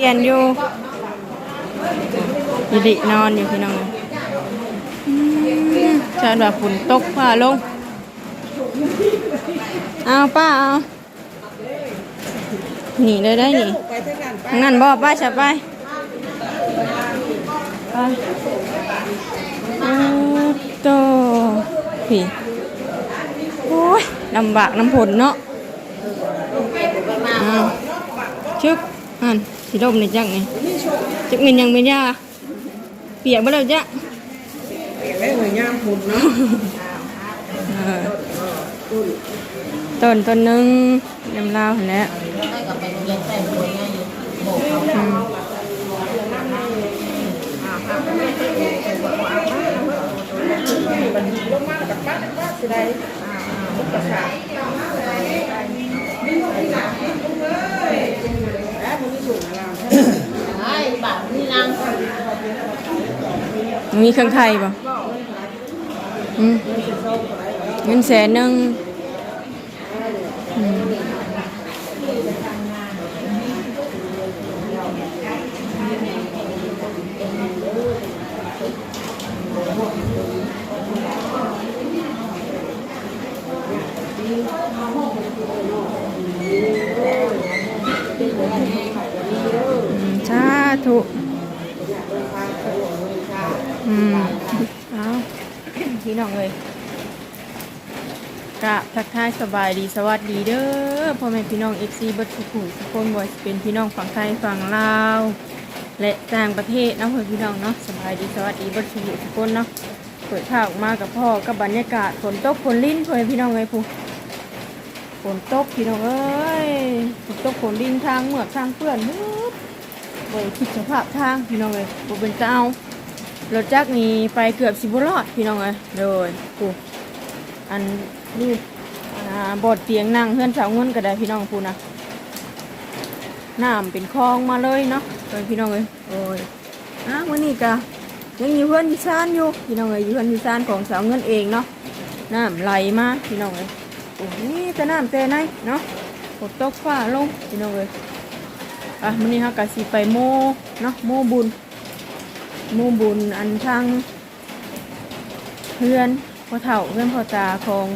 เปลี่ยนอยู่ยิรินอนอยู่พี่น้องอืมชาดว่าฝนตกผ้าลง เอาป้าเอาหนีเลยได้หนีทางนั้นบ่ป้าจะไปไปโอ้โตพี่โอ้ยลำบากน้ำผลเนาะอ้าวชึบอัน สีดมนี่จังนี่จักมินยังไม่ยาเปียกบ่แล้วจ้ะเล่นหน่อยย่ามหุ่นเนาะเออต้นต้นหนึงยำลาวหั่นแหละอืมลงมากับป้าป้าสิได้ลูกกระชากแล้วมันมีสูงอะไร ไอ้บัตรนี่นางมีเครื่องไทยป่ะอืมเงินแสนหนึ่งอืมอืมสาธุ อืมเอาพี่น้องเลยกะทักทายสบายดีสวัสดีเด้อพ่อแม่พี่น้องเอฟซีบัดทุกผู้ทุกคนบ่ว่าสิเป็นพี่น้องฝั่งไทยฝั่งลาว และต่างประเทศเนาะเพื่อนพี่น้องเนาะสบายดีสวัสดีบัดทุกผู้ทุกคนเนาะเปิดข่าวออกมากับพ่อกับบรรยากาศฝนตกฝนลิ้นเพื่อนพี่น้องเลยผู้ฝนตกพี่น้องเอ้ยฝนตกฝนลิ้นทางเหมือกทางเปื้อนมืด บ่ได้คิดสภาพทางพี่น้องเลยบ่เป็นเจ้ารถจักรนี้ไปเกือบสิบรอดพี่น้องเอ้ยโดยปูอันนี่อ่าบดเตียงนั่งเพื่อนสาวเงินก็ได้พี่น้องปูนะน้ำเป็นคลองมาเลยเนาะโดยพี่น้องเอ้ยโอ้ยอะวันนี้ก็ยังอยู่เพื่อนอยู่ซานอยู่พี่น้องเอ้ยอยู่เพื่อนอยู่ซานของสาวเงินเองเนาะน้ำไหลมาพี่น้องเอ้ยโอ้ยนี่แต่น้ำแต่ไหนเนาะฝนตกฟ้าลงพี่น้องเอ้ย อะวันนี้เราก็สิไปโมเนาะโมบุญหมู่บุญอันทางเพื่อนพ่อเฒ่าเพื่อนพ่อตาของ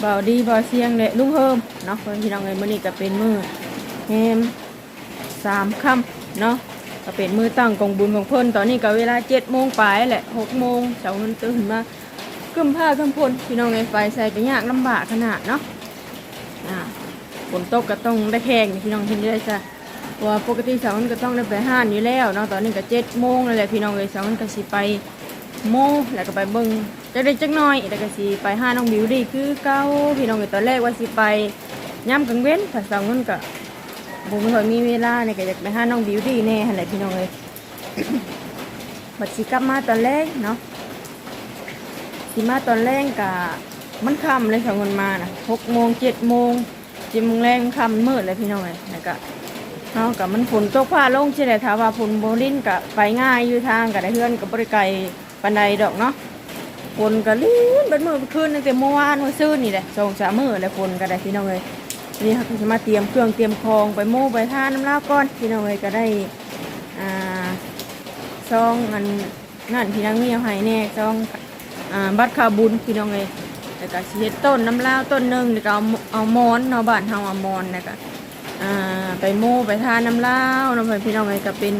เบาวดีเบาวเสียงและลุงเฮิมเนาะเพื่อนพี่น้องเอ้ยมื้อนี้ก็เป็นมื้อแฮมสามค่ำเนาะก็เป็นมือตั้งกองบุญของเพิ่นตอนนี้ก็เวลาเจ็ดโมงปลายแหละหกโมงเช้านั้นตื่นมากึมผ้ากึมพลพี่น้องเอ้ยไฟใส่ก็ยากลำบากขนาดเนาะอ่าฝนตกก็ต้องได้แข่งพี่น้องเห็นได้จ้ะ เพราะว่าปกติสาวมันก็ต้องได้ไปห้านอยู่แล้วเนาะตอนนี้ก็เจ็ดโมงแล้วแหละพี่น้องเลยสาวมันก็สิไปโมแล้วก็ไปเบิงจักได้จักหน้อยแล้วก็สิไปห้าน้องบิวดีคือเก้าพี่น้องเลยตอนแรกว่าสิไปย่ำกลางเว้นถ้าสาวมันก็บ่ค่อยมีเวลาเนี่ยก็อยากไปห้าน้องบิวดีแน่หั่นแหละพี่น้องเลยบัดสิกลับมาตอนแรกเนาะสิมาตอนแรกกะมันค่ำเลยสาวมันมานะหกโมงเจ็ดโมงเจ็ดโมงแรงค่ำมืดเลยพี่น้องเลยแล้วก็ เนากับมันฝนตกฟ้าลงใช่ไหมถ้าว่าฝนโบลินกับไปง่ายอยู่ทางกับได้เพื่อนกับบริไกลปันใดดอกเนาะฝนก็ลื่นเป็นมือคืนตั้งแต่เมื่อวานเมื่อซื่นนี่แหละสองสามมือแล้วฝนก็ได้พี่น้องเลยนี่เขาจะมาเตรียมเครื่องเตรียมคองไปโม่ไปท่าน้ำลาก่อนพี่น้องเลยก็ได้อ่าซองอันนั่นพี่นางมีเอาให้แน่ซองอ่าบัตรข่าบุญพี่น้องเลยแล้วก็สิเฮ็ดต้นน้ำลาต้นหนึ่งแล้วก็เอาเอามอนเนาะบ้านเฮาเอามอนแล้วก็ อ่าไปโม่ไปทานน้ำเล้าน้ำเพื่อนพี่น้องเลยก็เป็น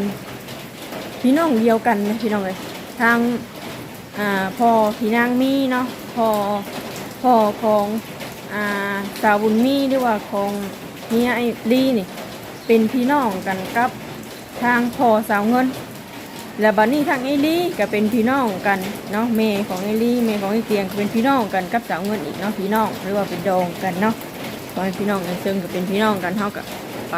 พี่น้องเดียวกันนะพี่น้องเลยทางอ่าพ่อพี่นางมีเนาะพ่อพ่อของอ่าสาวบุญมีหรือว่าของเมียไอ้ดีนี่เป็นพี่น้องกันกับทางพ่อสาวเงิน และบัดนี้ทางไอ้ลี่ก็เป็นพี่น้องกันเนาะเมย์ของไอ้ลี่เมย์ของไอ้เตียงก็เป็นพี่น้องกันกับสาวเงินอีกเนาะพี่น้องหรือว่าเป็นดองกันเนาะ ตอนพี่น้องกันซึ่งก็เป็นพี่น้องกันเท่ากับไป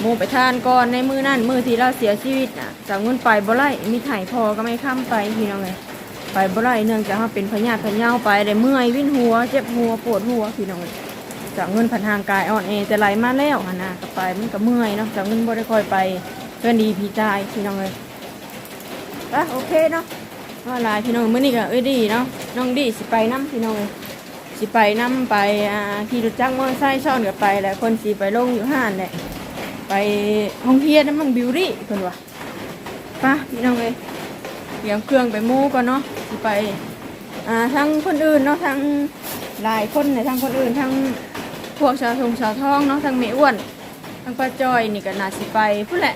หมู่ไปทานก่อนในมือนั่นมือที่เราเสียชีวิตอะจากเงินไปบ่ไล่มีไถ่พอก็ไม่ข้ามไปพี่น้องเลยไปบ่ไล่เนื่องจากว่าเป็นพญาติพญาไปได้เมื่อยวิ่นหัว เจ็บหัวปวดหัวพี่น้องเลยจากเงินผ่านทางกายอ่อนเอแต่ไหลมาแล้วนะก็ไปมันก็เมื่อยเนาะจากเงินบ่ได้คอยไปเพื่อนดีพี่ตายพี่น้องเลยอะโอเคเนาะว่าลายพี่น้องมื้อนี้ก็เอ้ยดีเนาะน้องดีสิไปน้ำพี่น้องเลย สิไปนํไปขี่รถจักรมอเตอร์ไซค์ซ่อนกับไปแหละคนสิไปลงอยู่ห้านแหละไปห้องเฮียนน้ำมันบิวรี่เพิ่นว่าไป้าพี่น้องเลยเดี๋ยวเครื่องไปม่ก่อนเนาะสิไปอ่าทั้งคนอื่นเนาะทั้งหลายคนในทั้งคนอื่นทั้งพวกชาวทงชาวท้องเนาะทั้งเมอ้วนทั้งป้าจอยนี่ก็น่าสิไปพูดแหละ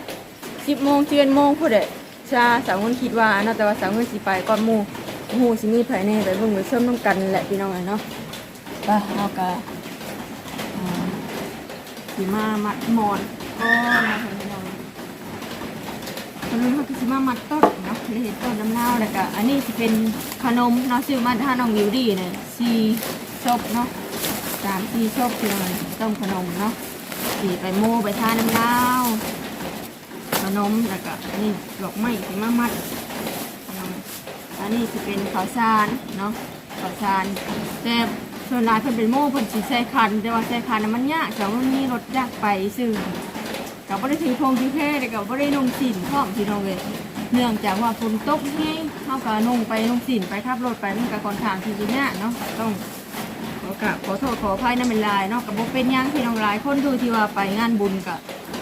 สิบโมงเจือนโมงพูดแหละชาสาวคนคิดว่าเนาะแต่ว่าสาวคนสิไปก่อนมูหมู่สิมีไผแน่ไปเบิ่งไปเชื่อมน้ำกันแหละพี่น้องเลยเนาะ ป้าเอากะสีมามัดหมอนก็มาทำพี่น้องตอนนี้เขาคือสีมามัดต้นเนาะได้เห็นต้นน้ำเน่าแล้วก็อันนี้จะเป็นขนมเนาะซื้อมาถ้าน้องวิวดีเนี่ยซีชอบเนาะสามซีชอบพี่น้องต้มขนมเนาะสีไปโม่ไปทาน้ำเน่าขนมแล้วก็นนี้ดอกไม้สีมามัดอันนี้จะเป็นข้าวสารเนาะข้าวสารแต่ ส่วนหลายเพิ่นเป็นโม่เพิ่นสิใส่คัน แต่ว่าใส่คันน่ะมันยากแต่ว่ามันมีรถยากไปซื้อกับบ่ได้ถือพงถือเพแต่กับบ่ได้นุ่งสินพร้อมพี่น้องเลยเนื่องจากว่าฝนตกแห้งเฮาก็นุ่งไปนุ่งสินไปขับรถไปมันก็ค่อนข้างที่จะยากเนาะต้องขอกราบขอโทษขออภัยนำเป็นลายเนาะก็บ่เป็นหยังพี่น้องหลายคนดูที่ว่าไปงานบุญก็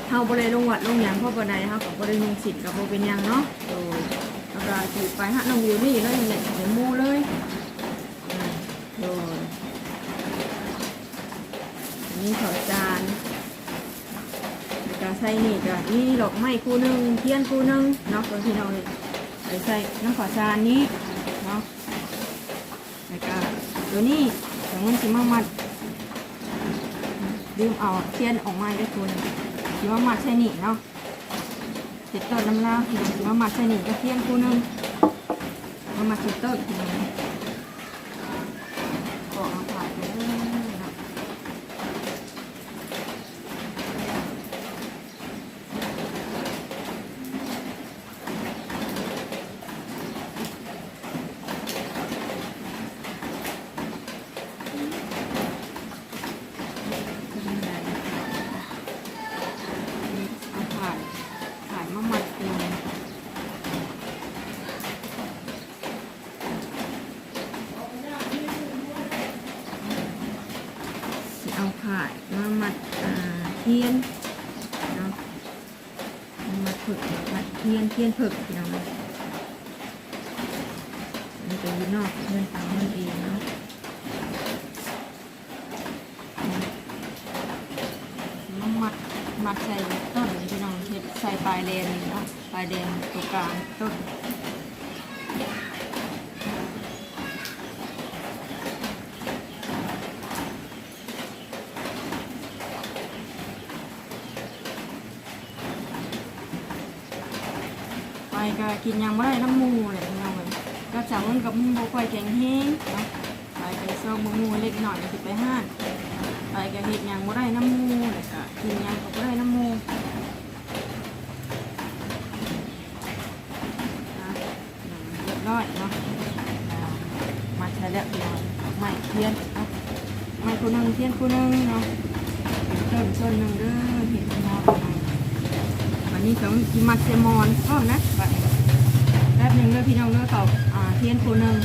เฮาบ่ได้ลงวัดลงหยังเพราะบ่ได้เฮาก็บ่ได้นุ่งสินก็บ่เป็นหยังเนาะโดยก็สิไปหาน้องวิวนี่แล้วนี่แหละเดี๋ยวมู่เลยโดย อันนี้ข้าวจานแล้วก็ใส่นี่ก็นี่ดอกไม้คู่นึงเทียนคู่นึงเนาะคนที่เราไปใส่น้ำข้าวจานนี้เนาะแล้วก็ตัวนี้แต่มันสิมามัดลืมเอาเทียนออกมาได้ตัวหนึงสิมามัดใส่นี่เนาะเสร็จต้นน้ำลาวสิมามัดใส่นี่ก็เทียนคู่นึงมามัดเสร็จต้นทีนี้ก็เอาผ่านไปเลยเนาะ เอาถ่ายถ่ายมามัดเองสิเอาถ่ายมามัดอ่าเทียนเนาะมามัดผึกมัด เทียนเทียนผึกพี่น้องเลยมันจะยู่นอกเงินตามมันเองเนาะมามัดมัดใส่ต้นพี่น้องเฮ็ดใส่ปลายแดงนี่เนาะปลายแดงตัวกลางต้น ก็กินยังไม่ได้น้ำมูเลยพี่น้องเลยก็จากมันกับมันบ่ค่อยแข็งแห้งเนะไปก็ซองหมูเล็กหน่อยสิไปห้านไปก็เฮ็ดยังบ่ได้น้ำมูแล้วก็กินยังก็บ่ได้น้ำมูเรียบร้อยเนาะมาใช้แล้วพี่น้องไม้เทียนเนาะไม้คู่นึงเทียนคู่นึงเนาะเต้นต้นหนึงเด้อเห็ดมอนวันนี้เขาสิมัดเซมอนพร้อมนะบัดนี้แป๊บ หนึ่งเด้อพี่น้องเด้อเขาอ่าเทียนคู่หนึง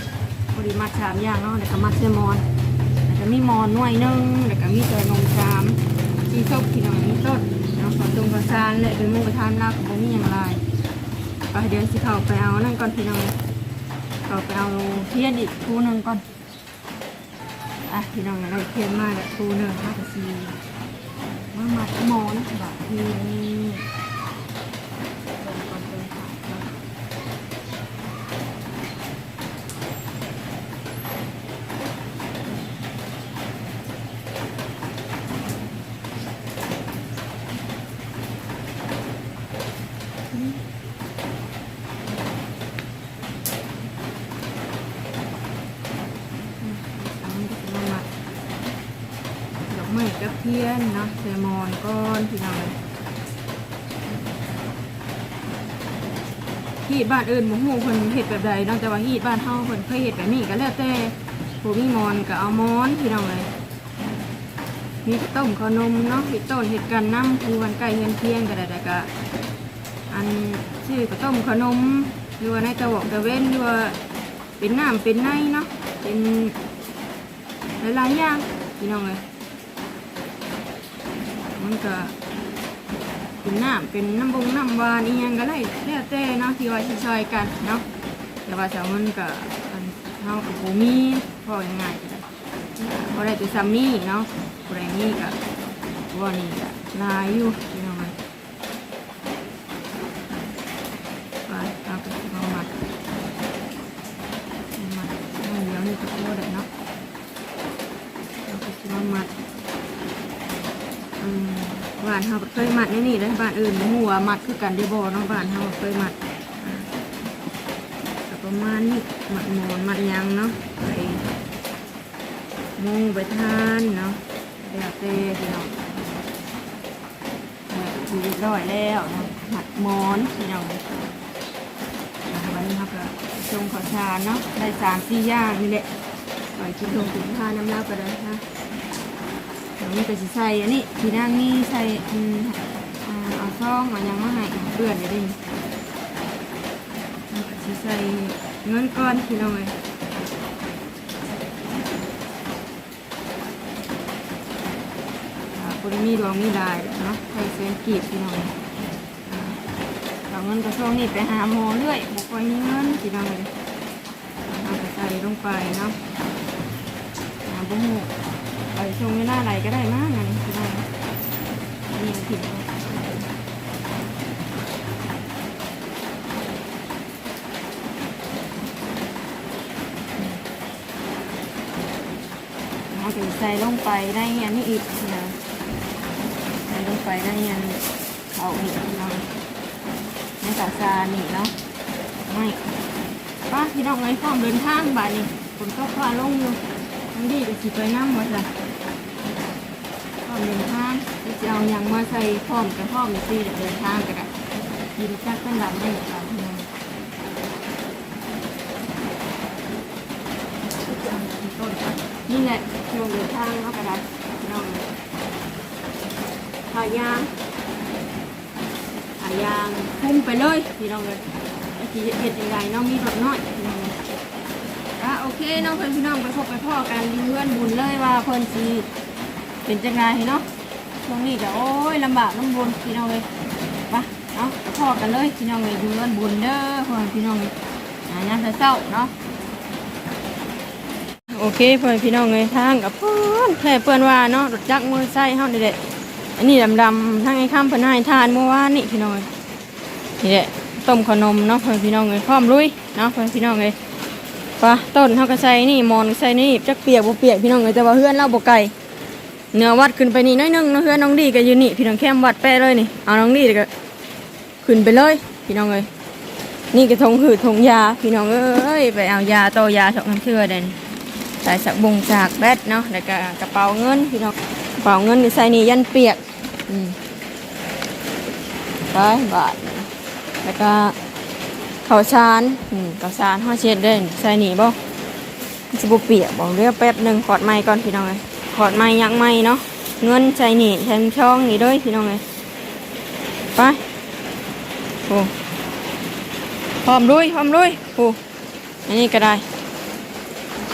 พอดีมัดสามอย่างเนาะแล้วก็มัดเซมอนแล้วก็มีมอนหน่วยหนึงแล้วก็มีเตยนมชามมีส้มพี่น้องมีต้นเนาะขอตรงกระซานและเป็นมูกระทานลาบของมีอย่างไรไปเดี๋ยวสิเข้าไปเอานั่นก่อนพี่น้องเข้าไปเอาเทียนอีกคู่หนึ่งก่อนอะพี่น้องเราเทียนมาแล้วคู่หนึ่งห้าสีมามัดมอนแบบนี้เติมก่อนเติมค่ะเนาะ อันนี้ก็จะมามัด ดอกไม้กับเทียนเนาะเซลมอนก้อนพี่น้องเลยฮีดบ้านอื่นหมูหูเพิ่นเห็ดแบบใดนาะแต่ว่าฮีดบ้านเฮาเพิ่นเคยเห็ดแบบนี้ก็แล้วแต่ผูมีมอนก็เอามอนพี่น้องเลยมีต้มขนมเนาะเห็ดต้นเห็ดกันน้ำคือวันไก่เฮือนเทียงก็ได้แต่ก็อันชื่อก็ต้มขนมหรือว่าในตะวอกตะเว้นหรือว่าเป็นน้ำเป็นในเนาะเป็นหลายๆอย่างพี่น้องเลย มันก็เป็นน้ำเป็นน้ำบงน้ำวานอีหยังก็ได้แล้วแต่เนาะที่ว่าสิซอยกันเนาะแต่ว่าสาวมันก็อันเฮากับบ่มีพอยังไงก็ได้บ่ได้แต่ซ้ำนี่เนาะบ่ได้มีก็บ่นี่ก็ลายอยู่พี่น้องเอ้ยไปเอาไปเอามาเอามาเอาเดี๋ยวนี่ก็บ่ได้เนาะเอาไปสิเอามาอืมบ้าเคยมัดในนี่เด้บ้านอื่นบ่ฮู้ว่ามัดคือกันได้บ่เนาะบ้านเฮาเคยมัดประมาณนี้หมัดหมอนหมัดยังเนาะไปมุงไปทานเนาะเดี๋ยวเต้พี่น้องเนี่ยคือรียบร้อยแล้วเนาะหมัดหมอนพี่น้องแล้ววันนี้เราก็ชงข้าวสาเนาะได้สามสี่อย่างนี่แหละไปกินลงกินทานน้ำเล่าก็ได้นะ เดี๋ยวนี้ก็จะใส่อันนี้ที่นั่งนี่ใส่อืมอ่าเอาซองเอาหยังมาให้เพื่อนได้ดิสิใส่เงินก้อนพี่น้องเลยอ่าคนมีดวงมีได้เนาะใส่เส้นกีบพี่น้องเลยอ่าเอาเงินกระช่วงนี้ไปหาหมเรื่อยบุกไปมีเงินพี่น้องเลยเอาใส่ลงไปเนาะหาบุหู ไปชงไม่น่าไหลก็ได้มากนะนี่พี่น้องนี่ผิดเราถึงใส่ลงไปได้เงี้ยนี่อีกนะใส่ลงไปได้เงี้ยเขาอีกนาะในกาซานี่เนาะไม่ป้าพี่น้องไงพร้อมเดินทางบ่ายนี่ฝนก็ฟ้าลงอยู่ทั้งดีก็สิไปน้ำหมดละ เดินทางที่จะเอาหยังมาใส่พร้อมกับพร้อมสิเดี๋ยวเดินทางกันอะยินจักเป็นลำได้หรือเปล่าพี่น้องนี่แหละช่วงเดินทางเนากระดาษน้องพายางพายางพุ่งไปเลยพี่น้องเลยไอ้ที่เห็ดยังไงน้องมีรถน้อยพี่น้อยอะโอเคน้องเพื่อนพี่น้องไปพบไปพ่อกันอยืเพื่อนบุญเลยว่าเพื่อนสี เป็นจังไงเนาะช่วงนี้ก็โอ้ยลำบากลำบนพี่น้องเลยไปเนาะพ่อกันเลยพี่น้องเลยอยืเพื่อนบุญเด้อพ่อพี่น้องเลยอ่ายังเศร้าเนาะโอเคพ่อพี่น้องเลยทางกับเพื่อนแค่เพื่อนว่าเนาะรถจักรมือไส้เฮานี่แหละอันนี้ดำๆทางไอ้ข้ามเพิ่นให้ทานเมื่อวานนี่พี่น้องเอ้ยนี่แหละต้มขนมเนาะพ่อพี่น้องเลยพร้อมลุยเนาะพ่อพี่น้องเลยปะต้นเฮาก็ใส่นี่มอนก็ใส่นี่จักเปียกบ่เปียกพี่น้องเลยแต่ว่าเพื่อนเราบ่ไกล เนื้อวัดขึ้นไปนี่น้อยหนึงเนาะเพื่อน้องดีก็ยู่นี่พี่น้องแคมวัดแปะเลยนี่เอาน้องดีก็ขึ้นไปเลย พี่น้องเลยนี่ก็ทงหืดทงยาพี่น้องเอ้ยไปเอายาโตยาสองน้ำเชื่อเด่นใส่สักบงจากแบตเนาะแล้วก็กระเป๋าเงินพี่น้องกระเป๋าเงินใส่นี่ยันเปียกไปบาทแล้วก็ข้าวสารข้าวสารห่อเช็ดเด่นใส่นี่บ่สิบเปียกบอกเรียกแป๊บหนึ่งขอดไม้ก่อนพี่น้องเลย ขอดไม้ยักไม้เนาะเงินใส่นี่ใส่ช่องนี่ด้วยพี่น้องเลยไปโอ้พร้อมด้วยพร้อมด้วยโอ้อันนี้ก็ได้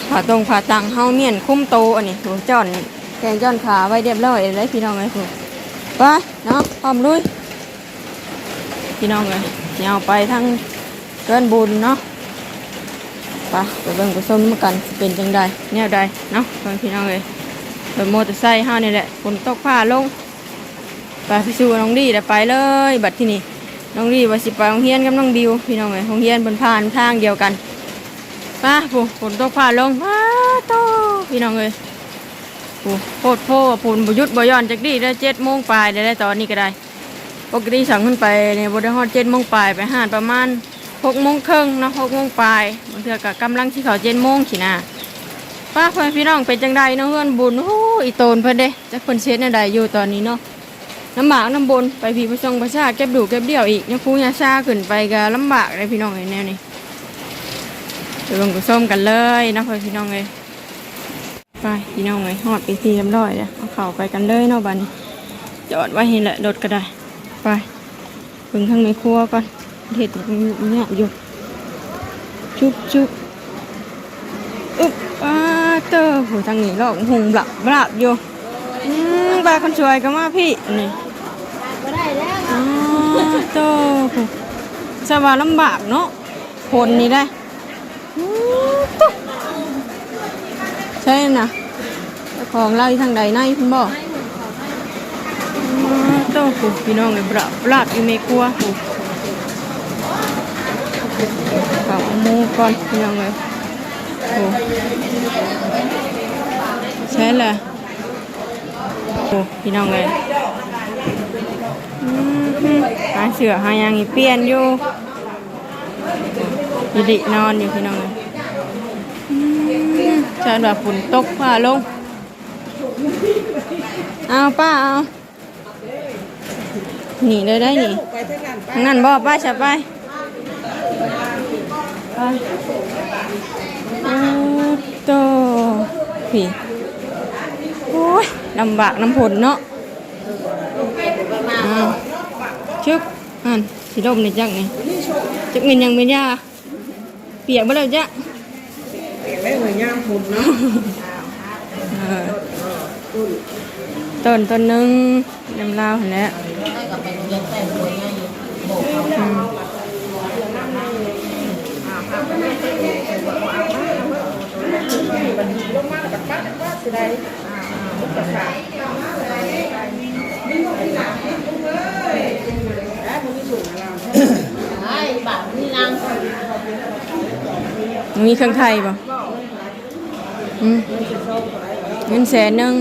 ผ่าตรงผ่าตังเฮาเมียนคุ้มโตอันนี้ถูจอนแกงจอนขาไว้เรียบร้อยเลยพี่น้องเลยถูไปเนาะพร้อมลุยพี่น้องเลยสิเอาไปทั้งเกินบุญเนาะไปไปเบิ่งไปส้มมากันเป็นจังใดแนวใดเนาะเพิ่นพี่น้องเลย รถมอเตอร์ไซค์เฮานี่แหละฝนตกผ้าลงไปไปสู่น้องดีเดี๋ยวไปเลย บัดที่นี่น้องดีว่าสิไปโรงเรียนกับน้องบิวพี่น้องเลยโรงเรียนบนผ่านทางเดียวกันป้าผู้ฝนตกผ่าลงป้าโตพี่น้องเลยผู้โคตรโพฝนบหยุดบหย่อนจากดีได้เจ็ดโมงปลายได้ได้ตอนนี้ก็ได้ปกติสั่งขึ้นไปในบไดฮอดเจ็ดโมงปลายไปหาดประมาณหกโมงครึ่งเนาะหกโมงปลายบางเทื่อก็กำลังที่เขาเจ็ดโมงขีนะ ป้าเพื่อนพี่น้องเป็นจังใดเนาะเพื่อนบุญโอ้อีโตนเพื่อนเด้จักเพิ่นเช็ดในใดอยู่ตอนนี้เนาะลำบากน้ำบนไปผีประชงประชาเก็บดูเก็บเดี่ยวอีกยังฟูยาชาขึ้นไปก็ลำบากเลยพี่น้องไอ้แนวนี้ไปลงกับส้มกันเลยนะพ่อพี่น้องเลยไปพี่น้องเลยหอดไปทีเรียบร้อยแล้วเอาเข่าไปกันเลยเนาะบ้านนี้จอดไว้เห็นแหละรถก็ได้ไปพิ่งข้างในครัวก่อนเห็ดเนี่ยอยู่ชุบชุบอึ๊บ เตอร์โหทางนี้ลอกหงบลับบลับอยู่อืมบาคนสวยก็มาพี่นี่ก็ได้แล้วอ๋อโตสบายลำบากเนาะคนนี่ได้ตุ๊ใช่น่ะของเราอยทางใดในคุณบอกโตผูพี่น้องเลยบราบลาบอยู่ในครัวผูเอาหมูก่อนพี่น้องเลย อ้ใช่แหละโอ้พี่น้องเลยอืมหาเสือหายังอีเปลี่ยนอยู่ยิดินอนอยู่พี่น้องเลยอืมชาดว่าฝนตกฟ้าลง เอาป้าเอาหนีเลยได้หนีไปเท่านั้นไปทางนั้นบ่ป้าจะไปไป โอ้โตพี่โอ้ยลำบากน้ำผลเนาะอ้าวชึบอันสีดมนี่จักนี่จักมินยังเป็นยาเปียกบ่แล้วจ้ะเปลี่ยนได้เหมือนย่างหุ่นเนาะเออต้นต้นหนึงน้ำลาวหั่นแหละให้กับไปเรียนแต่งตัวง่าย บันทีลงมากับป้าว่าสิได้ะชากกินเอ่ามีเครื่องไทยป่ะเงินแสนหนึ่ง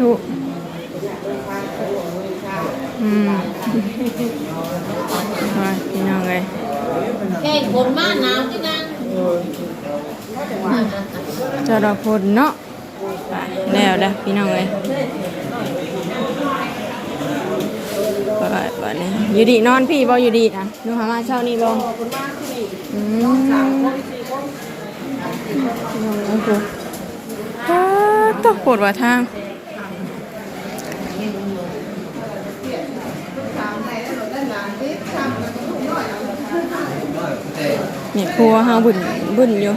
ธุอืมไปพี่น้องเลยแก่คนมากหนาวที่นางเจอดอกพลเนาะไปแล้วเด้อพี่น้องเลยไปไปเนี่ยอยู่ดีนอนพี่บ่อยู่ดีนะหนูหามาเช้านี้บ่อืมพี่น้องโอ้โหอ้าวตกปวดว่าทาง เนี่ยครัวเฮาบุ่นบุ่นอยู่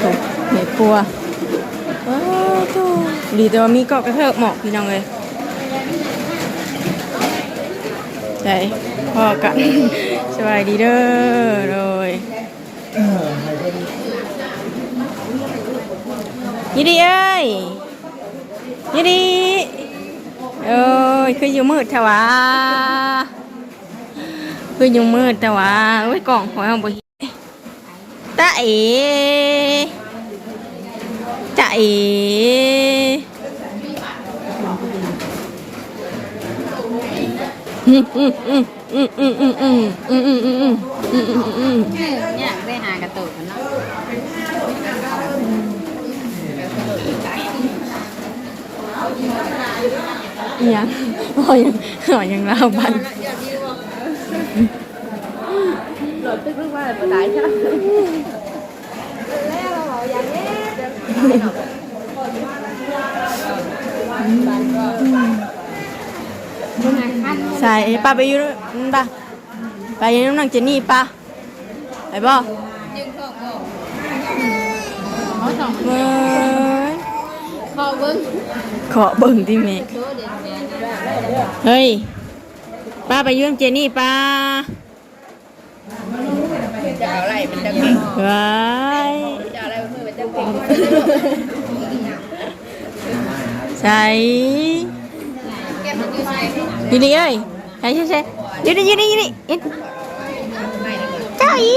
โอ้เห็ดครัวว้าวโตดีแต่ว่ามีเกาะกระเทอะหมอกพี่น้องเลยใช่พอกันสบายดีเด้อเลยยินดีเอ้ยยินดีเอ้ยคืออยู่มืดเถอะวะ คืออยู่มืดแต่ว่าโอ้ยกล่องของเราบ่เห็นตาเอ๋ตาเอ๋อืมอืมอืมอืมอืมอืมอืมอืมอืมอืมอืมอืมอืมอืมเนี่ยได้หากระตุกเนาะยังอ๋อยังอ๋อยังเล่าบัน rồi tức lúc qua là bữa đại sao leo vào ใส่ป้าไปยู่นั่นป้าไปยังน้ำนังเจนี่ป้าไปบ่เว้ยขอเบิ้งขอเบิ้งที่เมฆเฮ้ย ป้าไปอยืมเจนี่ป้าจะเอาอะไรมันจะเก่งว้ายจะเอาอะไรมือมันจะเก่งใส่แก้มันอยู่ใส่ยืนดิเอ้ยใช่ใช่ใช่ยืนดิยืนดิยืนดิยืนเจ้าอี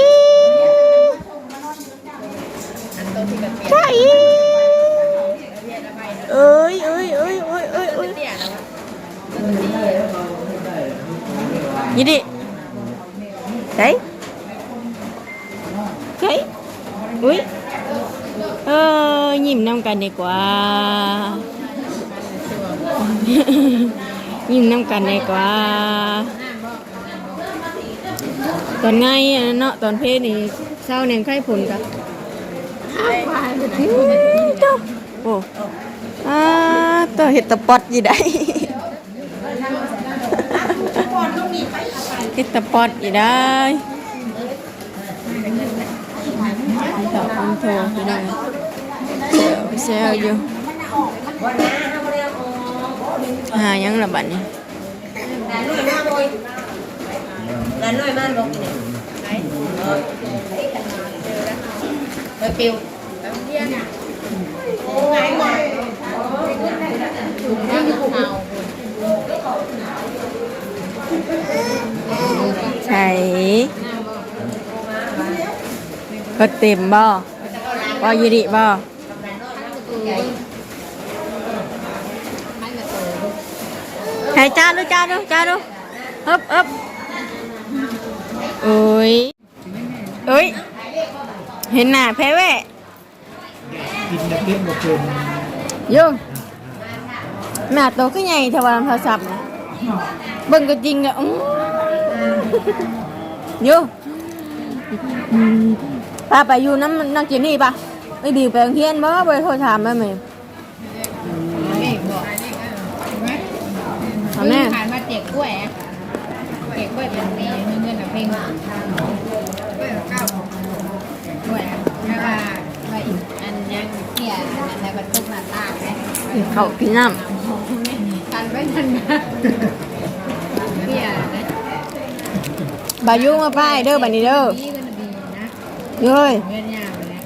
เจ้าอีเอ้ยเอ้ยเอ้ยเอ้ยเอ้ยเอ้ ยยืนดิใช่ใช่อุ้ยเออยิ้มน้ำกันดีกว่า ยิ้มน้ำกันดีกว่า ตอนไงเนาะตอนเพศนี่เศร้าเนี่ยใครผลกันโตโอ้อ่าตัวเห็ดตะปอดยี่ได้ เห็ดตะปอดยี่ได้ดอกอันโทพี่น้องเซลล์อยู่หายังละบัดนี้งานน้อยมากบอกเนี่ยไปปิว ใช่ก็เต็มบ่บ่ยีดิบ่ให้จ้าดูจ้าดูจ้าดูฮึบฮึบโอ้ยเอ้ย เห็นหน้าแพ้แว่กินแบบเล่นบ่เป็นโยหน้าโตขึ้นใหญ่เทวารโทรศัพท์น่ะเบิ่งก็จริงอะอื้อโยอืมป้าไปอยู่น้ำน้ำจีนี่ปะไม่ดีไปโรงเรียนบ่ไปโทรถามแม่ไหมนี่บอกถามแม่ผ่านมาเจ็กกล้วยอะเจ็กกล้วยเป็นปีเงินเงินแบบเพลงกล้วยเก้ากล้วยอะแล้วว่าว่าอีกอันยังเที่ยอันนั้นแล้วก็ตุ๊กหน้าตางไหมเขากินน้ทันไว้ทันมาายุมาป้ายเด้อบัดนี้เด้อนี่ก็จะดีนะเย้ยเงินยาวเลย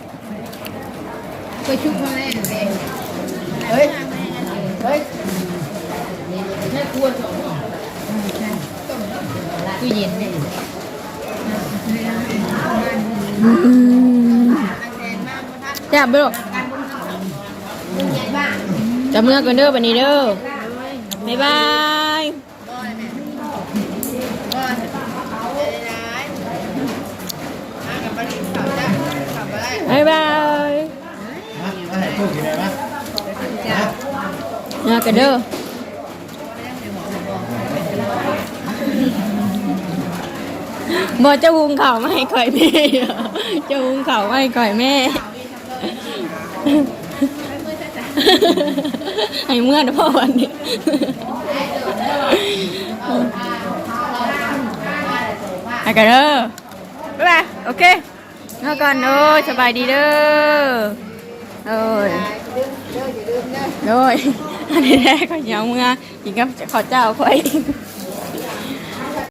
ไปชุบพ่อแม่เองเฮ้ยเฮ้ยตู้เย็นเนี่ยอืมจับไปลูกจับเมื่อกันเด้อบัดนี้เด้อบ๊ายบาย บ๊ายบายฮะมาให้พูดยังไงวะฮะเมื่อกันเด้อบ่จะหุงข้าวมาให้ข่อยแม่เหรอจะหุงข้าวมาให้ข่อยแม่ให้เมื่อนะพ่อวันนี้ไปกันเด้อบ๊ายบายโอเค เาก่อนเด้อสบายดีเด้อเอ้ยโดยอันนี้แรกก็ยังเมื่อกินกับข้าวเจ้าค่อย